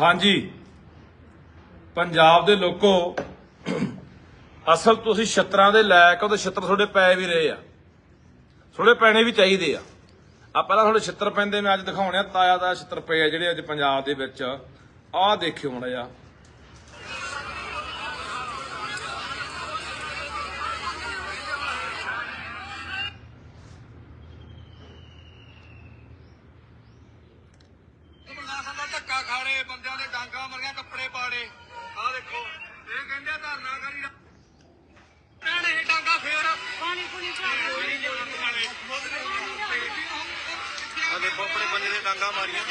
ਹਾਂਜੀ। ਪੰਜਾਬ ਦੇ ਲੋਕੋ, ਅਸਲ ਤੁਸੀਂ ਛਤਰਾਂ ਦੇ ਲਾਇਕ ਹੋ ਤੇ ਛਤਰ ਤੁਹਾਡੇ ਪੈ ਵੀ ਰਹੇ ਆ। ਥੋੜੇ ਪੈਣੇ ਵੀ ਚਾਹੀਦੇ ਆ। ਆ ਪਹਿਲਾਂ ਤੁਹਾਡੇ ਛਿੱਤਰ ਪੈਂਦੇ, ਮੈਂ ਅੱਜ ਦਿਖਾਉਣੇ ਆ ਤਾਇਆ ਦਾ ਛਿੱਤਰ ਪਏ ਆ ਜਿਹੜੇ ਅੱਜ ਪੰਜਾਬ ਦੇ ਵਿੱਚ। ਆਹ ਦੇਖਿਓ ਮੜਾ ਜਾ ਬੰਦਾ ਦਾ ਧੱਕਾ ਖਾੜੇ ਡਾਂਗਾ ਮਰੀਆਂ ਕੱਪੜੇ ਪਾੜੇ। ਆਹ ਦੇਖੋ ਇਹ ਕਹਿੰਦੇ ਆ ਧਰਨਾ ਕਰੀ ਭੈਣੇ ਡਾਂਗਾ ਫੇਰ। ਪਾਣੀ ਪੂਣੀ ਨਹੀਂ ਆ ਦੇਖੋ ਆਪਣੇ ਬੰਦੇ ਦੇ ਡਾਂਗਾ ਮਾਰੀਆਂ।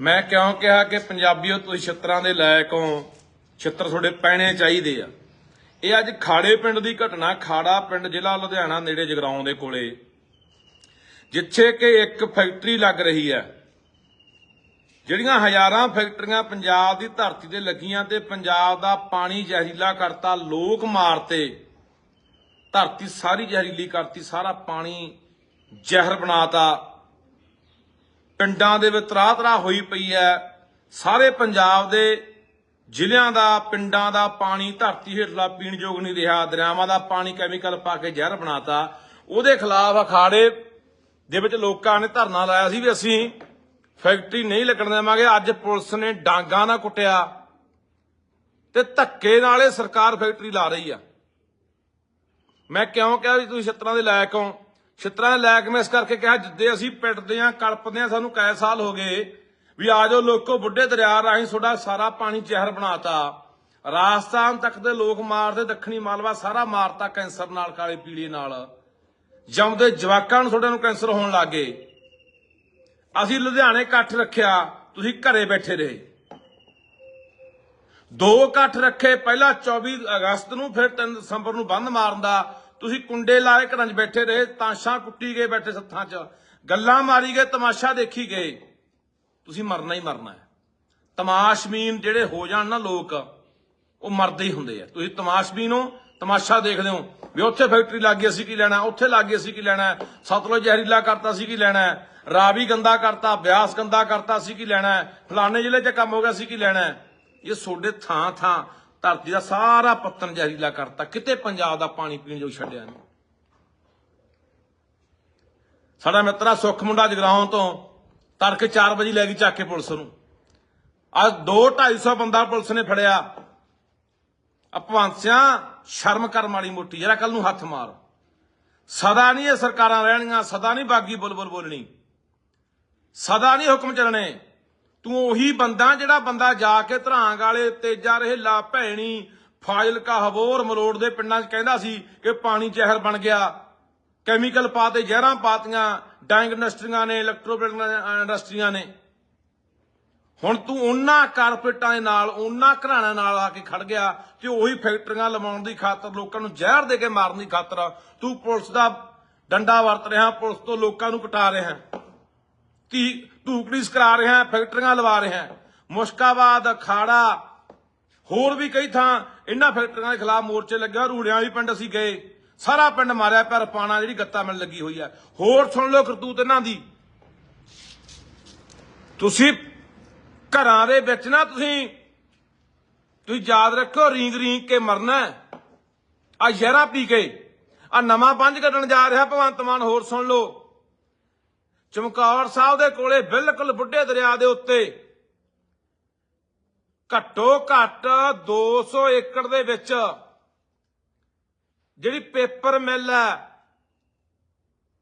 ਮੈਂ ਕਿਉਂ ਕਿਹਾ ਕਿ ਪੰਜਾਬੀਓ ਤੁਸੀਂ ਛਿੱਤਰਾਂ ਦੇ ਲਾਇਕ ਹੋ? ਛਿੱਤਰ ਤੁਹਾਡੇ ਪੈਣੇ ਚਾਹੀਦੇ ਆ। ਇਹ ਅੱਜ ਖਾੜੇ ਪਿੰਡ ਦੀ ਘਟਨਾ ਖਾੜਾ ਪਿੰਡ ਜ਼ਿਲ੍ਹਾ ਲੁਧਿਆਣਾ ਨੇੜੇ ਜਗਰਾਉਂ ਦੇ ਕੋਲੇ। ਜਿੱਥੇ ਕਿ ਇੱਕ ਫੈਕਟਰੀ ਲੱਗ ਰਹੀ ਹੈ। ਜਿਹੜੀਆਂ ਹਜ਼ਾਰਾਂ ਫੈਕਟਰੀਆਂ ਪੰਜਾਬ ਦੀ ਧਰਤੀ ਤੇ ਲੱਗੀਆਂ ਤੇ ਪੰਜਾਬ ਦਾ ਪਾਣੀ ਜ਼ਹਿਰੀਲਾ ਕਰਤਾ, ਲੋਕ ਮਾਰਤੇ। ਧਰਤੀ ਸਾਰੀ ਜ਼ਹਿਰੀਲੀ ਕਰਤੀ, ਸਾਰਾ ਪਾਣੀ ਜ਼ਹਿਰ ਬਣਾਤਾ। ਪਿੰਡਾਂ ਦੇ ਵਿੱਚ ਤਰਾਹ ਤਰਾਹ ਹੋਈ ਪਈ ਹੈ। ਸਾਰੇ ਪੰਜਾਬ ਦੇ ਜ਼ਿਲ੍ਹਿਆਂ ਦਾ, ਪਿੰਡਾਂ ਦਾ ਪਾਣੀ ਧਰਤੀ ਹੇਠਲਾ ਪੀਣ ਯੋਗ ਨਹੀਂ ਰਿਹਾ। ਦਰਿਆਵਾਂ ਦਾ ਪਾਣੀ ਕੈਮੀਕਲ ਪਾ ਕੇ ਜ਼ਹਿਰ ਬਣਾਤਾ। ਉਹਦੇ ਖਿਲਾਫ ਅਖਾੜੇ ਦੇ ਵਿੱਚ ਲੋਕਾਂ ਨੇ ਧਰਨਾ ਲਾਇਆ ਸੀ ਵੀ ਅਸੀਂ ਫੈਕਟਰੀ ਨਹੀਂ ਲੱਗਣ ਦੇਵਾਂਗੇ। ਅੱਜ ਪੁਲਿਸ ਨੇ ਡਾਂਗਾ ਨਾ ਕੁੱਟਿਆ ਤੇ ਧੱਕੇ ਨਾਲ ਇਹ ਸਰਕਾਰ ਫੈਕਟਰੀ ਲਾ ਰਹੀ ਆ। ਮੈਂ ਕਿਉਂ ਕਿਹਾ ਵੀ ਤੁਸੀਂ ਛਿੱਤਰਾਂ ਦੇ ਲਾਇਕ ਹੋ? ਛਿੱਤਰਾਂ ਦੇ ਲਾਇਕ ਮੈਂ ਇਸ ਕਰਕੇ ਕਿਹਾ, ਜਿੱਦੇ ਅਸੀਂ ਪਿੱਟਦੇ ਆਂ ਕਲਪਦੇ ਆਂ ਸਾਨੂੰ ਕਈ ਸਾਲ ਹੋ ਗਏ ਵੀ ਆ ਜਾਓ ਲੋਕੋ ਬੁੱਢੇ ਦਰਿਆ ਰਾਹੀਂ ਤੁਹਾਡਾ ਸਾਰਾ ਪਾਣੀ ਜ਼ਹਿਰ ਬਣਾਤਾ। ਰਾਜਸਥਾਨ ਤੱਕ ਦੇ ਲੋਕ ਮਾਰਦੇ, ਦੱਖਣੀ ਮਾਲਵਾ ਸਾਰਾ ਮਾਰਤਾ ਕੈਂਸਰ ਨਾਲ, ਕਾਲੇ ਪੀਲੇ ਨਾਲ। ਜੰਮਦੇ ਜਵਾਕਾਂ ਨੂੰ ਤੁਹਾਡੇ ਨੂੰ ਕੈਂਸਰ ਹੋਣ ਲੱਗੇ ਅਸੀਂ ਲੁਧਿਆਣੇ ਇਕੱਠ ਰੱਖਿਆ, ਤੁਸੀਂ ਘਰੇ ਬੈਠੇ ਰਹੇ। ਦੋ ਇਕੱਠ ਰੱਖੇ, ਪਹਿਲਾਂ 24 ਅਗਸਤ ਨੂੰ, ਫਿਰ 3 ਦਸੰਬਰ ਨੂੰ ਬੰਦ ਮਾਰਨ ਦਾ। ਤੁਸੀਂ ਕੁੰਡੇ ਲਾਏ ਘਰਾਂ 'ਚ ਬੈਠੇ ਰਹੇ, ਤਾਸ਼ਾਂ ਕੁੱਟੀ ਗਏ ਬੈਠੇ ਸੱਥਾਂ 'ਚ। ਗੱਲਾਂ ਮਾਰੀ ਗਏ, ਤਮਾਸ਼ਾ ਦੇਖੀ ਗਏ। ਤੁਸੀਂ ਮਰਨਾ ਹੀ ਮਰਨਾ ਹੈ। ਤਮਾਸ਼ਬੀਨ ਜਿਹੜੇ ਹੋ ਜਾਣ ਨਾ ਲੋਕ, ਉਹ ਮਰਦੇ ਹੀ ਹੁੰਦੇ ਆ। ਤੁਸੀਂ ਤਮਾਸ਼ਬੀਨ ਹੋ ਤਮਾਸ਼ਾ ਦੇਖਦੇ ਹੋ। ਵੀ ਉੱਥੇ ਫੈਕਟਰੀ ਲੱਗ ਗਈ ਅਸੀਂ ਕੀ ਲੈਣਾ, ਉੱਥੇ ਲੱਗ ਗਈ ਅਸੀਂ ਕੀ ਲੈਣਾ, ਸਤਲੁਜ ਜ਼ਹਿਰੀਲਾ ਕਰਤਾ ਸੀ ਕੀ ਲੈਣਾ, ਰਾਵੀ ਗੰਦਾ ਕਰਤਾ, ਬਿਆਸ ਗੰਦਾ ਕਰਤਾ ਸੀ ਕੀ ਲੈਣਾ, ਫਲਾਣੇ ਜ਼ਿਲ੍ਹੇ 'ਚ ਕੰਮ ਹੋ ਗਿਆ ਸੀ ਕੀ ਲੈਣਾ। ਇਹ ਸੋਡੇ ਥਾਂ ਥਾਂ ਧਰਤੀ ਦਾ ਸਾਰਾ ਪੱਤਨ ਜ਼ਹਿਰੀਲਾ ਕਰਤਾ। ਕਿਤੇ ਪੰਜਾਬ ਦਾ ਪਾਣੀ ਪੀਣ ਜੋ ਛੱਡਿਆ ਨਹੀਂ ਸਾਡਾ ਮਿੱਤਰਾ ਸੁੱਖ ਮੁੰਡਾ ਜਗਰਾਉਂ ਤੋਂ ਤੜਕੇ 4 ਵਜੇ ਲੈ ਗਈ ਚੱਕ ਕੇ ਪੁਲਿਸ ਨੂੰ। ਅੱਜ 2 250 ਬੰਦਾ ਪੁਲਿਸ ਨੇ ਫੜਿਆ। ਅਪਵੰਸਿਆਂ ਸ਼ਰਮ ਕਰ ਮਾੜੀ ਮੋਟੀ, ਜਰਾ ਕੱਲ ਨੂੰ ਹੱਥ ਮਾਰ। ਸਦਾ ਨਹੀਂ ਇਹ ਸਰਕਾਰਾਂ ਰਹਿਣੀਆਂ, ਸਦਾ ਨਹੀਂ ਬਾਗੀ ਬੁਲਬੁਲ ਬੋਲਣੀ। ਸਦਾ ਨਹੀਂ ਹੁਕਮ ਚੱਲਣੇ। ਤੂੰ ਉਹੀ ਬੰਦਾ ਜਿਹੜਾ ਬੰਦਾ ਜਾ ਕੇ ਧਰਾਂਗ ਵਾਲੇ ਤੇਜਾ ਰਹੇਲਾ ਭੈਣੀ ਫਾਜ਼ਿਲਕਾ ਹਬੋਰ ਮਲੋੜ ਦੇ ਪਿੰਡਾਂ 'ਚ ਕਹਿੰਦਾ ਸੀ ਕਿ ਪਾਣੀ ਜ਼ਹਿਰ ਬਣ ਗਿਆ। ਕੈਮੀਕਲ ਪਾਤੇ ਜ਼ਹਿਰਾਂ ਪਾਤੀਆਂ ਡਾਇੰਗ ਇੰਡਸਟਰੀਆਂ ਨੇ ਇਲੈਕਟ੍ਰੋਪਲੇਟ ਇੰਡਸਟਰੀਆਂ ਨੇ। ਹੁਣ ਤੂੰ ਉਹਨਾਂ ਕਾਰਪੋਰੇਟਾਂ ਦੇ ਨਾਲ, ਉਹਨਾਂ ਘਰਾਣਿਆਂ ਨਾਲ ਆ ਕੇ ਖੜ ਗਿਆ ਤੇ ਉਹੀ ਫੈਕਟਰੀਆਂ ਲਵਾਉਣ ਦੀ ਖਾਤਰ ਲੋਕਾਂ ਨੂੰ ਜ਼ਹਿਰ ਦੇ ਕੇ ਮਾਰਨ ਦੀ ਖਾਤਰ ਤੂੰ ਪੁਲਿਸ ਦਾ ਡੰਡਾ ਵਰਤ ਰਿਹਾ, ਪੁਲਿਸ ਤੋਂ ਲੋਕਾਂ ਨੂੰ ਕਟਾ ਰਿਹਾ। ਤੀ ਧੂਕੜੀਸ ਕਰਾ ਰਿਹਾ, ਫੈਕਟਰੀਆਂ ਲਵਾ ਰਿਹਾ। ਮੁਸ਼ਕਾਬਾਦ, ਅਖਾੜਾ, ਹੋਰ ਵੀ ਕਈ ਥਾਂ ਇਹਨਾਂ ਫੈਕਟਰੀਆਂ ਦੇ ਖਿਲਾਫ ਮੋਰਚੇ ਲੱਗਿਆ ਰੂੜਿਆਂ ਵਾਲੀ ਪਿੰਡ ਅਸੀਂ ਗਏ। ਸਾਰਾ ਪਿੰਡ ਮਾਰਿਆ ਪਰ ਪਾਣਾ ਜਿਹੜੀ ਗੱਤਾ ਮਿਲ ਲੱਗੀ ਹੋਈ ਹੈ ਹੋਰ ਸੁਣ ਲਓ ਕਰਤੂਤ ਇਹਨਾਂ ਦੀ। ਤੁਸੀਂ ਘਰਾਂ ਦੇ ਵਿੱਚ ਨਾ ਤੁਸੀਂ ਤੁਸੀਂ ਯਾਦ ਰੱਖੋ ਰੀਂਗ ਰੀਂਗ ਕੇ ਮਰਨਾ ਆ ਜ਼ਹਿਰਾ ਪੀ ਕੇ, ਆ ਨਵਾਂ ਪੰਜ ਕੱਢਣ ਜਾ ਰਿਹਾ ਭਗਵੰਤ ਮਾਨ, ਹੋਰ ਸੁਣ ਲਓ। ਚਮਕੌਰ ਸਾਹਿਬ ਦੇ ਕੋਲੇ ਬਿਲਕੁਲ ਬੁੱਢੇ ਦਰਿਆ ਦੇ ਉੱਤੇ ਘੱਟੋ ਘੱਟ 200 ਏਕੜ ਦੇ ਵਿੱਚ ਜਿਹੜੀ ਪੇਪਰ ਮਿਲ ਹੈ,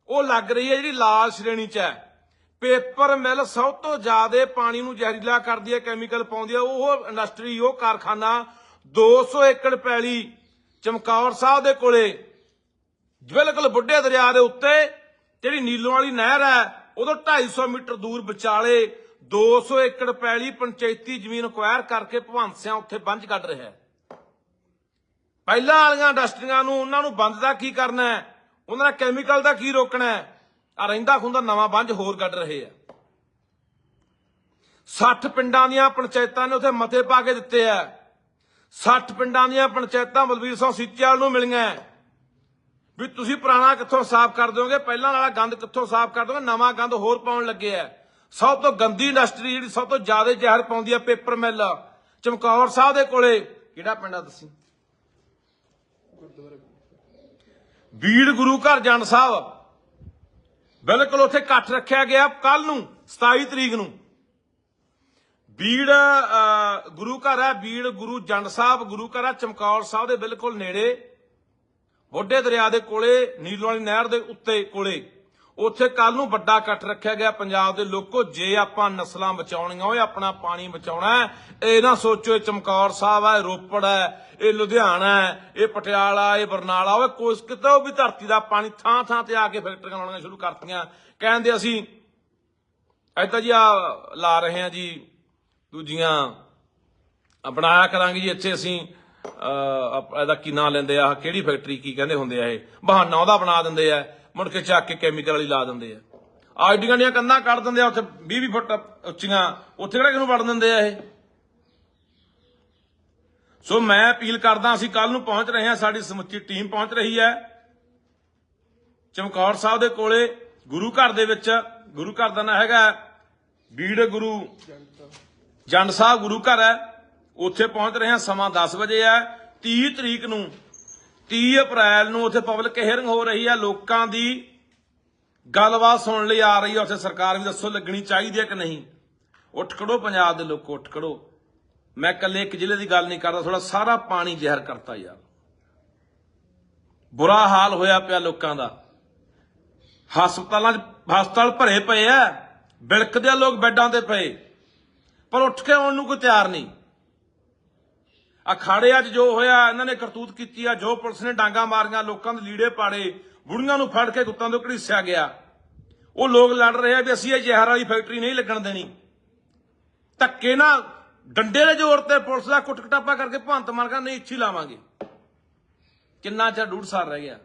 ਉਹ ਲੱਗ ਰਹੀ ਹੈ ਜਿਹੜੀ ਲਾਲ ਸ਼੍ਰੇਣੀ 'ਚ ਹੈ। ਪੇਪਰ ਮਿਲ ਸਭ ਤੋਂ ਜ਼ਿਆਦਾ ਪਾਣੀ ਨੂੰ ਜ਼ਹਿਰੀਲਾ ਕਰਦੀ ਹੈ ਕੈਮੀਕਲ ਪਾਉਂਦੀ ਹੈ। ਉਹ ਇੰਡਸਟਰੀ ਉਹ ਕਾਰਖਾਨਾ 200 ਏਕੜ ਪੈਲੀ ਚਮਕੌਰ ਸਾਹਿਬ ਦੇ ਕੋਲੇ, ਬਿਲਕੁਲ ਬੁੱਢੇ ਦਰਿਆ ਦੇ ਉੱਤੇ, ਜਿਹੜੀ ਨੀਲੋਂ ਵਾਲੀ ਨਹਿਰ ਹੈ, ਉਦੋਂ 250 ਮੀਟਰ ਦੂਰ ਵਿਚਾਲੇ 200 ਏਕੜ ਪੈਲੀ ਪੰਚਾਇਤੀ ਜ਼ਮੀਨ ਅਕਵਾਇਰ ਕਰਕੇ ਭਵੰਤ ਉੱਥੇ ਬੰਜ ਕੱਢ ਰਿਹਾ ਹੈ। ਪਹਿਲਾਂ ਵਾਲੀਆਂ ਇੰਡਸਟਰੀਆਂ ਨੂੰ, ਉਹਨਾਂ ਨੂੰ ਬੰਦ ਦਾ ਕੀ ਕਰਨਾ ਹੈ? ਉਹਨਾਂ ਦਾ ਕੈਮੀਕਲ ਦਾ ਕੀ ਰੋਕਣਾ ਹੈ? ਆ ਰਹਿੰਦਾ ਖੁੰਦਾ ਨਵਾਂ ਬੰਜ ਹੋਰ ਕੱਢ ਰਹੇ ਆ। 60 ਪਿੰਡਾਂ ਦੀਆਂ ਪੰਚਾਇਤਾਂ ਨੇ ਉੱਥੇ ਮਤੇ ਪਾ ਕੇ ਦਿੱਤੇ ਆ। 60 ਪਿੰਡਾਂ ਦੀਆਂ ਪੰਚਾਇਤਾਂ ਬਲਵੀਰ ਸਿੰਘ ਸੀਚੇਵਾਲ ਨੂੰ ਮਿਲੀਆਂ ਵੀ ਤੁਸੀਂ ਪੁਰਾਣਾ ਕਿੱਥੋਂ ਸਾਫ਼ ਕਰ ਦਿਓਗੇ? ਪਹਿਲਾਂ ਵਾਲਾ ਗੰਦ ਕਿੱਥੋਂ ਸਾਫ਼ ਕਰ ਦਿਓਗੇ? ਨਵਾਂ ਗੰਦ ਹੋਰ ਪਾਉਣ ਲੱਗੇ ਆ ਸਭ ਤੋਂ ਗੰਦੀ ਇੰਡਸਟਰੀ ਜਿਹੜੀ ਸਭ ਤੋਂ ਜ਼ਿਆਦਾ ਜ਼ਹਿਰ ਪਾਉਂਦੀ ਆ ਪੇਪਰ ਮਿਲ। ਚਮਕੌਰ ਸਾਹਿਬ ਦੇ ਕੋਲੇ। ਕਿਹੜਾ ਪਿੰਡ ਆ ਤੁਸੀਂ ਬੀੜ ਗੁਰੂ ਘਰ ਜੰਡ ਸਾਹਿਬ। ਬਿਲਕੁਲ ਉੱਥੇ ਇਕੱਠ ਰੱਖਿਆ ਗਿਆ ਕੱਲ ਨੂੰ 27 ਤਰੀਕ ਨੂੰ। ਬੀੜ ਅਹ, ਗੁਰੂ ਘਰ ਹੈ ਬੀੜ ਗੁਰੂ ਜੰਡ ਸਾਹਿਬ ਗੁਰੂ ਘਰ ਹੈ ਚਮਕੌਰ ਸਾਹਿਬ ਦੇ ਬਿਲਕੁਲ ਨੇੜੇ ਬੋਡੇ ਦਰਿਆ ਦੇ ਕੋਲੇ ਨੀਲ ਵਾਲੀ ਨਹਿਰ ਦੇ ਉੱਤੇ ਕੋਲੇ। ਉੱਥੇ ਕੱਲ ਨੂੰ ਵੱਡਾ ਇਕੱਠ ਰੱਖਿਆ ਗਿਆ ਪੰਜਾਬ ਦੇ ਲੋਕੋ ਜੇ ਆਪਾਂ ਨਸਲਾਂ ਬਚਾਉਣੀਆਂ ਓਏ ਆਪਣਾ ਪਾਣੀ ਬਚਾਉਣਾ ਇਹ ਨਾ ਸੋਚੋ ਇਹ ਚਮਕੌਰ ਸਾਹਿਬ ਹੈ ਰੋਪੜ ਹੈ ਇਹ ਲੁਧਿਆਣਾ ਹੈ ਇਹ ਪਟਿਆਲਾ ਇਹ ਬਰਨਾਲਾ ਓਏ ਕੋਸ ਕਿਤੋਂ ਵੀ ਧਰਤੀ ਦਾ ਪਾਣੀ ਥਾਂ ਥਾਂ ਤੇ ਆ ਕੇ ਫੈਕਟਰੀਆਂ ਲਾਉਣੀਆਂ ਸ਼ੁਰੂ ਕਰਤੀਆਂ। ਕਹਿੰਦੇ ਅਸੀਂ ਐਦਾਂ ਜੀ ਆ ਲਾ ਰਹੇ ਹਾਂ ਜੀ ਦੂਜੀਆਂ ਬਣਾਇਆ ਕਰਾਂਗੇ ਜੀ ਇੱਥੇ ਅਸੀਂ ਅਹ, ਇਹਦਾ ਕੀ ਨਾਂ ਲੈਂਦੇ ਆ ਕਿਹੜੀ ਫੈਕਟਰੀ ਕੀ ਕਹਿੰਦੇ ਹੁੰਦੇ ਆ ਇਹ? ਬਹਾਨਾ ਉਹਦਾ ਬਣਾ ਦਿੰਦੇ ਆ। ਮੁੜ ਕੇ ਚੱਕ ਕੇ ਕੈਮੀਕਲ ਵਾਲੀ ਲਾ ਦਿੰਦੇ ਆ। ਆਈਡੀਆਂ ਦੀਆਂ ਕੰਧਾਂ ਕੱਢ ਦਿੰਦੇ ਆ, ਉੱਥੇ 20 20 ਫੁੱਟ ਉੱਚੀਆਂ। ਉੱਥੇ ਕਿਹੜਾ ਕਿਨੂੰ ਵੜ ਦਿੰਦੇ ਆ ਇਹ? ਸੋ ਮੈਂ ਅਪੀਲ ਕਰਦਾ, ਅਸੀਂ ਕੱਲ ਨੂੰ ਪਹੁੰਚ ਰਹੇ ਹਾਂ, ਸਾਡੀ ਸਮੁੱਚੀ ਟੀਮ ਪਹੁੰਚ ਰਹੀ ਹੈ। ਚਮਕੌਰ ਸਾਹਿਬ ਦੇ ਕੋਲੇ, ਗੁਰੂ ਘਰ ਦੇ ਵਿੱਚ, ਗੁਰੂ ਘਰ ਦਾ ਨਾਂ ਹੈਗਾ, ਬੀੜ ਗੁਰੂ ਜੰਡ ਸਾਹਿਬ ਗੁਰੂ ਘਰ ਹੈ। ਉੱਥੇ ਪਹੁੰਚ ਰਹੇ ਹਾਂ, ਸਮਾਂ 10 ਵਜੇ ਹੈ 30 ਤਰੀਕ ਨੂੰ 30 ਅਪ੍ਰੈਲ ਨੂੰ ਉੱਥੇ ਪਬਲਿਕ ਹੀਅਰਿੰਗ ਹੋ ਰਹੀ ਹੈ ਲੋਕਾਂ ਦੀ ਗੱਲਬਾਤ ਸੁਣਨ ਲਈ ਆ ਰਹੀ ਹੈ ਉੱਥੇ ਸਰਕਾਰ ਵੀ ਦੱਸੋ ਲੱਗਣੀ ਚਾਹੀਦੀ ਹੈ ਕਿ ਨਹੀਂ। ਉੱਠ ਖੜੋ ਪੰਜਾਬ ਦੇ ਲੋਕੋ, ਉੱਠ ਖੜੋ। ਮੈਂ ਇਕੱਲੇ ਇੱਕ ਜ਼ਿਲ੍ਹੇ ਦੀ ਗੱਲ ਨਹੀਂ ਕਰਦਾ ਥੋੜਾ ਸਾਰਾ ਪਾਣੀ ਜ਼ਹਿਰ ਕਰਤਾ ਯਾਰ। ਬੁਰਾ ਹਾਲ ਹੋਇਆ ਪਿਆ ਲੋਕਾਂ ਦਾ। ਹਸਪਤਾਲਾਂ 'ਚ ਹਸਪਤਾਲ ਭਰੇ ਪਏ ਆ ਬਿਲਕਦੇ ਲੋਕ ਬੈੱਡਾਂ ਤੇ ਪਏ। ਪਰ ਉੱਠ ਕੇ ਆਉਣ ਨੂੰ ਕੋਈ ਤਿਆਰ ਨਹੀਂ। ਅਖਾੜੇ 'ਚ ਜੋ ਹੋਇਆ, ਇਹਨਾਂ ਨੇ ਕਰਤੂਤ ਕੀਤੀ ਆ, ਜੋ ਪੁਲਿਸ ਨੇ ਡਾਂਗਾ ਮਾਰੀਆਂ, ਲੋਕਾਂ ਦੇ ਲੀੜੇ ਪਾੜੇ, ਬੁੜੀਆਂ ਨੂੰ ਫੜ ਕੇ ਗੁੱਤਾਂ ਤੋਂ ਘੜੀਸਿਆ ਗਿਆ। ਉਹ ਲੋਕ ਲੜ ਰਹੇ ਆ ਵੀ ਅਸੀਂ ਇਹ ਜ਼ਹਿਰ ਵਾਲੀ ਫੈਕਟਰੀ ਨਹੀਂ ਲੱਗਣ ਦੇਣੀ। ਧੱਕੇ ਨਾਲ ਡੰਡੇ ਦੇ ਜ਼ੋਰ ਤੇ ਪੁਲਿਸ ਦਾ ਕੁੱਟ ਕਟਾਪਾ ਕਰਕੇ ਭੰਤ ਮਾਰ ਕੇ ਨਹੀਂ ਇੱਛੀ ਲਾਵਾਂਗੇ। ਕਿੰਨਾ ਚਿਰ ਡੂਢ ਸਾਲ ਰਹਿ ਗਿਆ।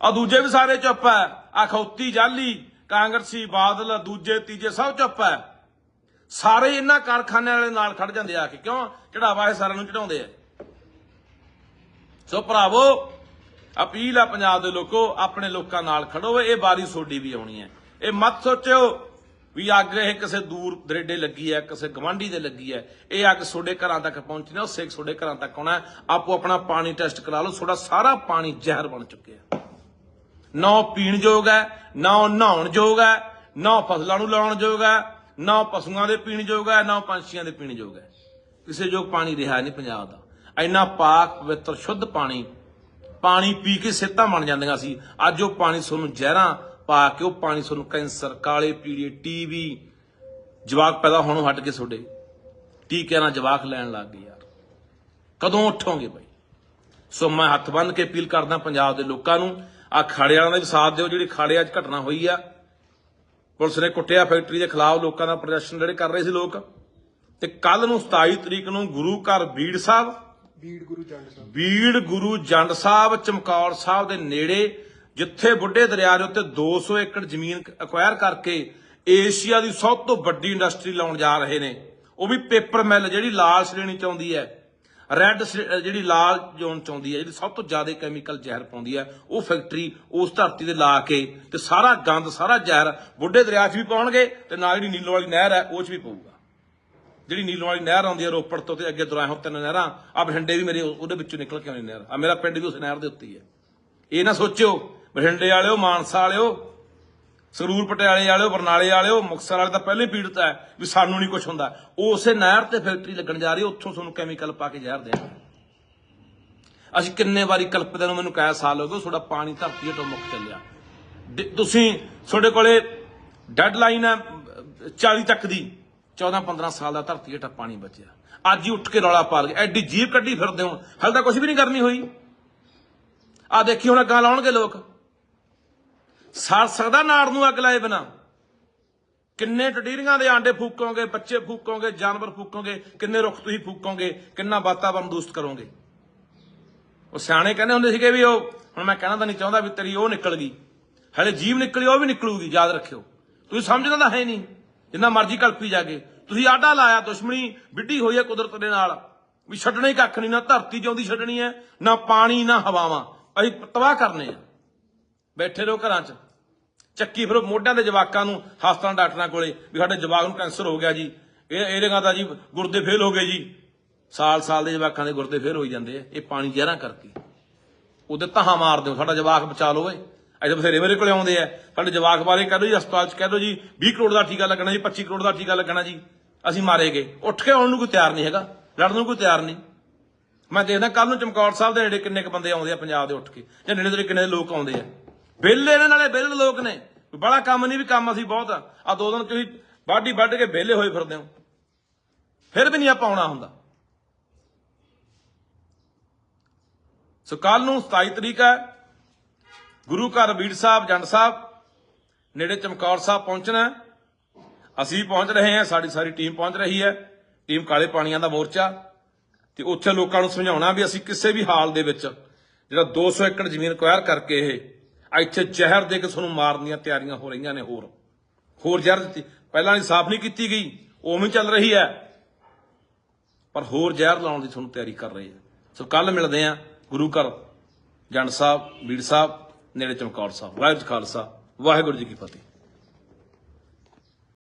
ਆ ਦੂਜੇ ਵੀ ਸਾਰੇ ਚੁੱਪ ਹੈ ਆ ਖੌਤੀ ਜਾਲੀ, ਕਾਂਗਰਸੀ ਬਾਦਲ, ਦੂਜੇ, ਤੀਜੇ ਸਭ ਚੁੱਪ ਹੈ ਸਾਰੇ ਇਹਨਾਂ ਕਾਰਖਾਨਿਆਂ ਵਾਲੇ ਨਾਲ ਖੜ ਜਾਂਦੇ ਆ ਕੇ, ਕਿਉਂ? ਚੜਾਵਾ ਇਹ ਸਾਰਿਆਂ ਨੂੰ ਚੜਾਉਂਦੇ ਆ। ਸੋ ਭਰਾਵੋ, ਅਪੀਲ ਆ ਪੰਜਾਬ ਦੇ ਲੋਕੋ, ਆਪਣੇ ਲੋਕਾਂ ਨਾਲ ਖੜੋ, ਇਹ ਬਾਰੀ ਸੋਡੀ ਵੀ ਆਉਣੀ ਹੈ। ਇਹ ਮਤ ਸੋਚਿਓ ਵੀ ਅੱਗ ਇਹ ਕਿਸੇ ਦੂਰ ਦਰੇਡੇ ਲੱਗੀ ਹੈ, ਕਿਸੇ ਗਵਾਂਢੀ ਦੇ ਲੱਗੀ ਹੈ। ਇਹ ਅੱਗ ਤੁਹਾਡੇ ਘਰਾਂ ਤੱਕ ਪਹੁੰਚਣੀ ਉਹ ਸੇਕ ਤੁਹਾਡੇ ਘਰਾਂ ਤੱਕ ਆਉਣਾ ਆਪੋ ਆਪਣਾ ਪਾਣੀ ਟੈਸਟ ਕਰਾ ਲਓ, ਤੁਹਾਡਾ ਸਾਰਾ ਪਾਣੀ ਜ਼ਹਿਰ ਬਣ ਚੁੱਕਿਆ ਨਾ ਉਹ ਪੀਣ ਯੋਗ ਹੈ, ਨਾ ਉਹ ਨਹਾਉਣ ਯੋਗ ਹੈ, ਨਾ ਉਹ ਫਸਲਾਂ ਨੂੰ ਲਾਉਣ ਯੋਗ ਹੈ। ਨਾ ਉਹ ਪਸ਼ੂਆਂ ਦੇ ਪੀਣ ਯੋਗ ਹੈ, ਨਾ ਉਹ ਪੰਛੀਆਂ ਦੇ ਪੀਣ ਯੋਗ ਹੈ। ਕਿਸੇ ਯੋਗ ਪਾਣੀ ਰਿਹਾ ਨਹੀਂ ਪੰਜਾਬ ਦਾ। ਇੰਨਾ ਪਾਕ, ਪਵਿੱਤਰ, ਸ਼ੁੱਧ ਪਾਣੀ ਪਾਣੀ ਪੀ ਕੇ ਸਿਹਤਾਂ ਬਣ ਜਾਂਦੀਆਂ ਸੀ। ਅੱਜ ਉਹ ਪਾਣੀ ਤੁਹਾਨੂੰ ਜ਼ਹਿਰਾਂ ਪਾ ਕੇ, ਉਹ ਪਾਣੀ ਤੁਹਾਨੂੰ ਕੈਂਸਰ, ਕਾਲੇ ਪੀੜੇ ਟੀਵੀ, ਜਵਾਕ ਪੈਦਾ ਹੋਣੋਂ ਹਟ ਕੇ ਤੁਹਾਡੇ ਟੀਕਿਆਂ ਨਾਲ ਜਵਾਕ ਲੈਣ ਲੱਗ ਗਏ ਯਾਰ। ਕਦੋਂ ਉੱਠੋਗੇ ਭਾਈ ਸੋ ਮੈਂ ਹੱਥ ਬੰਨ੍ਹ ਕੇ ਅਪੀਲ ਕਰਦਾ ਪੰਜਾਬ ਦੇ ਲੋਕਾਂ ਨੂੰ ਆ ਖਾੜਿਆਂ ਵਾਲਿਆਂ ਦਾ ਵੀ ਸਾਥ ਦਿਓ, ਜਿਹੜੀ ਖਾੜੇ 'ਚ ਘਟਨਾ ਹੋਈ ਆ ਪੁਲਿਸ ਨੇ ਕੁੱਟਿਆ ਫੈਕਟਰੀ ਦੇ ਖਿਲਾਫ ਲੋਕਾਂ ਦਾ ਪ੍ਰਦਰਸ਼ਨ ਜਿਹੜੇ ਕਰ ਰਹੇ ਸੀ ਲੋਕ। ਤੇ ਕੱਲ ਨੂੰ 27 ਤਰੀਕ ਨੂੰ ਗੁਰੂ ਘਰ ਬੀੜ ਸਾਹਿਬ ਬੀੜ ਗੁਰੂ ਜੰਡ ਸਾਹਿਬ। ਬੀੜ ਗੁਰੂ ਜੰਡ ਸਾਹਿਬ ਚਮਕੌਰ ਸਾਹਿਬ ਦੇ ਨੇੜੇ ਜਿੱਥੇ ਬੁੱਢੇ ਦਰਿਆ ਦੇ ਉੱਤੇ 200 ਏਕੜ ਜ਼ਮੀਨ ਅਕਵਾਇਰ ਕਰਕੇ ਏਸ਼ੀਆ ਦੀ ਸਭ ਤੋਂ ਵੱਡੀ ਇੰਡਸਟਰੀ ਲਾਉਣ ਜਾ ਰਹੇ ਨੇ। ਉਹ ਵੀ ਪੇਪਰ ਮਿਲ ਜਿਹੜੀ ਲਾਲ ਸ਼੍ਰੇਣੀ ਚ ਆਉਂਦੀ ਹੈ। ਰੈੱਡ ਜਿਹੜੀ ਲਾਲ ਜ਼ੋਨ ਚ ਆਉਂਦੀ ਹੈ, ਜਿਹੜੀ ਸਭ ਤੋਂ ਜ਼ਿਆਦਾ ਕੈਮੀਕਲ ਜ਼ਹਿਰ ਪਾਉਂਦੀ ਹੈ, ਉਹ ਫੈਕਟਰੀ ਉਸ ਧਰਤੀ ਤੇ ਲਾ ਕੇ ਤੇ ਸਾਰਾ ਗੰਦ, ਸਾਰਾ ਜ਼ਹਿਰ ਬੁੱਢੇ ਦਰਿਆ 'ਚ ਵੀ ਪਾਉਣਗੇ ਤੇ ਨਾਲ ਜਿਹੜੀ ਨੀਲੋ ਵਾਲੀ ਨਹਿਰ ਹੈ, ਉਹ 'ਚ ਵੀ ਪਊਗਾ। ਜਿਹੜੀ ਨੀਲੋਂ ਵਾਲੀ ਨਹਿਰ ਆਉਂਦੀ ਹੈ ਰੋਪੜ ਤੋਂ ਤੇ ਅੱਗੇ ਦੁਰਾਹੋਂ ਤਿੰਨ ਨਹਿਰਾਂ ਆ ਬਠਿੰਡੇ ਵੀ ਮੇਰੇ ਉਹਦੇ ਵਿੱਚੋਂ ਨਿਕਲ ਕੇ ਆਉਂਦੀ ਨਹਿਰ ਆ ਮੇਰਾ ਪਿੰਡ ਵੀ ਉਸ ਨਹਿਰ ਦੇ ਉੱਤੇ ਹੀ ਹੈ। ਇਹ ਨਾ ਸੋਚਿਓ, ਬਠਿੰਡੇ ਵਾਲਿਓ, ਮਾਨਸਾ ਵਾਲਿਓ ਸਰੂਰ ਪਟਿਆਲੇ ਵਾਲਿਓ ਬਰਨਾਲੇ ਵਾਲਿਓ ਮੁਕਤਸਰ ਵਾਲੇ ਤਾਂ ਪਹਿਲੇ ਪੀੜਤ ਹੈ ਵੀ ਸਾਨੂੰ ਨਹੀਂ ਕੁਝ ਹੁੰਦਾ। ਉਸੇ ਨਹਿਰ ਤੇ ਫੈਕਟਰੀ ਲੱਗਣ ਜਾ ਰਹੀ ਉੱਥੋਂ ਤੁਹਾਨੂੰ ਕੈਮੀਕਲ ਪਾ ਕੇ ਜ਼ਹਿਰ ਦੇਣਗੇ। ਅਸੀਂ ਕਿੰਨੇ ਵਾਰੀ ਕਲਪਦੇ ਨੂੰ ਮੈਨੂੰ ਕਹਿ ਸਾਲ ਹੋ ਗਏ ਤੁਹਾਡਾ ਪਾਣੀ ਧਰਤੀ ਹੇਠੋਂ ਮੁੱਕ ਚੱਲਿਆ। ਤੁਸੀਂ ਤੁਹਾਡੇ ਕੋਲੇ ਡੈਡਲਾਈਨ ਹੈ ਅਹ, 40 ਤੱਕ ਦੀ 14 15 ਸਾਲ ਦਾ ਧਰਤੀ ਹੇਠਾਂ ਪਾਣੀ ਬਚਿਆ। ਅੱਜ ਹੀ ਉੱਠ ਕੇ ਰੌਲਾ ਪਾ ਲਏ ਐਡੀ ਜੀਬ ਕੱਢੀ ਫਿਰਦੇ ਹੁਣ ਹਾਲੇ ਤਾਂ ਕੁਝ ਵੀ ਨਹੀਂ ਕਰਨੀ ਹੋਈ। ਆ ਦੇਖੀ ਹੁਣ ਅੱਗਾਂ ਲਾਉਣਗੇ ਲੋਕ। ਸਰ ਸਕਦਾ ਨਾੜ ਨੂੰ ਅੱਗ ਲਾਏ ਬਿਨਾ। ਕਿੰਨੇ ਟਟੀਰੀਆਂ ਦੇ ਆਂਡੇ ਫੂਕੋਗੇ, ਬੱਚੇ ਫੂਕੋਗੇ, ਜਾਨਵਰ ਫੂਕੋਗੇ, ਕਿੰਨੇ ਰੁੱਖ ਤੁਸੀਂ ਫੂਕੋਗੇ, ਕਿੰਨਾ ਵਾਤਾਵਰਨ ਦੂਸ਼ਿਤ ਕਰੋਗੇ। ਉਹ ਸਿਆਣੇ ਕਹਿੰਦੇ ਹੁੰਦੇ ਸੀਗੇ ਵੀ ਉਹ, ਹੁਣ ਮੈਂ ਕਹਿਣਾ ਤਾਂ ਨਹੀਂ ਚਾਹੁੰਦਾ ਵੀ ਤੇਰੀ ਉਹ ਨਿਕਲ ਗਈ। ਹਲੇ ਜੀਵ ਨਿਕਲੀ, ਉਹ ਵੀ ਨਿਕਲੂਗੀ, ਯਾਦ ਰੱਖਿਓ। ਤੁਸੀਂ ਸਮਝਣਾ ਤਾਂ ਹੈ ਨਹੀਂ। ਜਿੰਨਾ ਮਰਜ਼ੀ ਕਲਪੀ ਜਾਗੇ। ਤੁਸੀਂ ਆਡਾ ਲਾਇਆ, ਦੁਸ਼ਮਣੀ ਵਿੱਢੀ ਹੋਈ ਹੈ ਕੁਦਰਤ ਦੇ ਨਾਲ। ਵੀ ਛੱਡਣੇ ਹੀ ਕੱਖ ਨਹੀਂ, ਨਾ ਧਰਤੀ ਜਿਉਂਦੀ ਛੱਡਣੀ ਹੈ, ਨਾ ਪਾਣੀ, ਨਾ ਹਵਾਵਾਂ। ਅਸੀਂ ਤਬਾਹ ਕਰਨੇ ਆ। ਬੈਠੇ ਰਹੋ ਘਰਾਂ 'ਚ। ਚੱਕੀ ਫਿਰ ਮੋਢਿਆਂ ਦੇ ਜਵਾਕਾਂ ਨੂੰ ਹਸਪਤਾਲਾਂ ਡਾਕਟਰਾਂ ਕੋਲੇ ਵੀ ਸਾਡੇ ਜਵਾਕ ਨੂੰ ਕੈਂਸਰ ਹੋ ਗਿਆ ਜੀ। ਇਹ ਇਹਦੇ ਦਾ ਜੀ ਗੁਰਦੇ ਫੇਲ ਹੋ ਗਏ ਜੀ। ਸਾਲ ਸਾਲ ਦੇ ਜਵਾਕਾਂ ਦੇ ਗੁਰਦੇ ਫੇਲ ਹੋਈ ਜਾਂਦੇ ਆ। ਇਹ ਪਾਣੀ ਜ਼ਹਿਰਾਂ ਕਰਕੇ। ਉਹਦੇ ਤਹਾਂ ਮਾਰ ਦਿਓ, ਸਾਡਾ ਜਵਾਕ ਬਚਾ ਲਓ ਓਏ। ਅਜੇ ਬਥੇਰੇ ਮੇਰੇ ਕੋਲੇ ਆਉਂਦੇ ਆ। ਸਾਡੇ ਜਵਾਕ ਬਾਰੇ ਕਹਿ ਦਿਓ ਜੀ, ਹਸਪਤਾਲ 'ਚ ਕਹਿ ਦਿਓ ਜੀ 20 ਕਰੋੜ ਦਾ ਟੀਕਾ ਲੱਗਣਾ ਜੀ 25 ਕਰੋੜ ਦਾ ਟੀਕਾ ਲੱਗਣਾ ਜੀ। ਅਸੀਂ ਮਾਰੇ ਗਏ। ਉੱਠ ਕੇ ਆਉਣ ਨੂੰ ਕੋਈ ਤਿਆਰ ਨਹੀਂ ਹੈਗਾ। ਲੜਨ ਨੂੰ ਕੋਈ ਤਿਆਰ ਨਹੀਂ। ਮੈਂ ਦੇਖਦਾ ਕੱਲ ਨੂੰ ਚਮਕੌਰ ਸਾਹਿਬ ਦੇ ਨੇੜੇ ਕਿੰਨੇ ਕ ਬੰਦੇ ਆਉਂਦੇ ਆ ਪੰਜਾਬ ਦੇ ਉੱਠ ਕੇ। ਜਾਂ ਨੇੜੇ ਦੇ ਕਿੰਨੇ ਲੋਕ ਆਉਂਦੇ ਆ। ਵਿਹਲੇ ਇਹਨਾਂ ਨਾਲੇ ਵਿਹਲੇ ਲੋਕ ਨੇ। ਬੜਾ ਕੰਮ ਨਹੀਂ ਵੀ ਕੰਮ ਅਸੀਂ ਬਹੁਤ ਆ। ਆ ਦੋ ਦਿਨ ਤੁਸੀਂ ਬਾਡੀ ਵੱਢ ਕੇ ਵਿਹਲੇ ਹੋਏ ਫਿਰਦੇ ਹੋ। ਫਿਰ ਵੀ ਨਹੀਂ ਆਪਾਂ ਆਉਣਾ ਹੁੰਦਾ। ਸੋ ਕੱਲ ਨੂੰ 27 ਤਰੀਕ ਹੈ। ਗੁਰੂ ਘਰ ਬੀੜ ਸਾਹਿਬ, ਜੰਡ ਸਾਹਿਬ, ਨੇੜੇ ਚਮਕੌਰ ਸਾਹਿਬ ਪਹੁੰਚਣਾ ਅਸੀਂ ਪਹੁੰਚ ਰਹੇ ਹਾਂ, ਸਾਡੀ ਸਾਰੀ ਟੀਮ ਪਹੁੰਚ ਰਹੀ ਹੈ। ਟੀਮ ਕਾਲੇ ਪਾਣੀਆਂ ਦਾ ਮੋਰਚਾ। ਤੇ ਉੱਥੇ ਲੋਕਾਂ ਨੂੰ ਸਮਝਾਉਣਾ ਵੀ ਅਸੀਂ ਕਿਸੇ ਵੀ ਹਾਲ ਦੇ ਵਿੱਚ ਜਿਹੜਾ 200 ਏਕੜ ਜ਼ਮੀਨ ਅਕਵਾਇਰ ਕਰਕੇ ਇਹ ਇੱਥੇ ਜ਼ਹਿਰ ਦੇ ਕੇ ਤੁਹਾਨੂੰ ਮਾਰਨ ਦੀਆਂ ਤਿਆਰੀਆਂ ਹੋ ਰਹੀਆਂ ਨੇ ਹੋਰ। ਹੋਰ ਜ਼ਹਿਰ ਦਿੱਤੀ। ਪਹਿਲਾਂ ਇਨਸਾਫ਼ ਨਹੀਂ ਕੀਤੀ ਗਈ, ਉਵੇਂ ਚੱਲ ਰਹੀ ਹੈ। ਪਰ ਹੋਰ ਜ਼ਹਿਰ ਲਾਉਣ ਦੀ ਤੁਹਾਨੂੰ ਤਿਆਰੀ ਕਰ ਰਹੇ ਹੈ। ਸੋ ਕੱਲ ਮਿਲਦੇ ਆ ਗੁਰੂ ਘਰ, ਜੰਡ ਸਾਹਿਬ, ਬੀੜ ਸਾਹਿਬ, ਨੇੜੇ ਚਮਕੌਰ ਸਾਹਿਬ। ਵਾਹਿਗੁਰੂ ਜੀ ਖਾਲਸਾ, ਵਾਹਿਗੁਰੂ ਜੀ ਕੀ ਫਤਿਹ।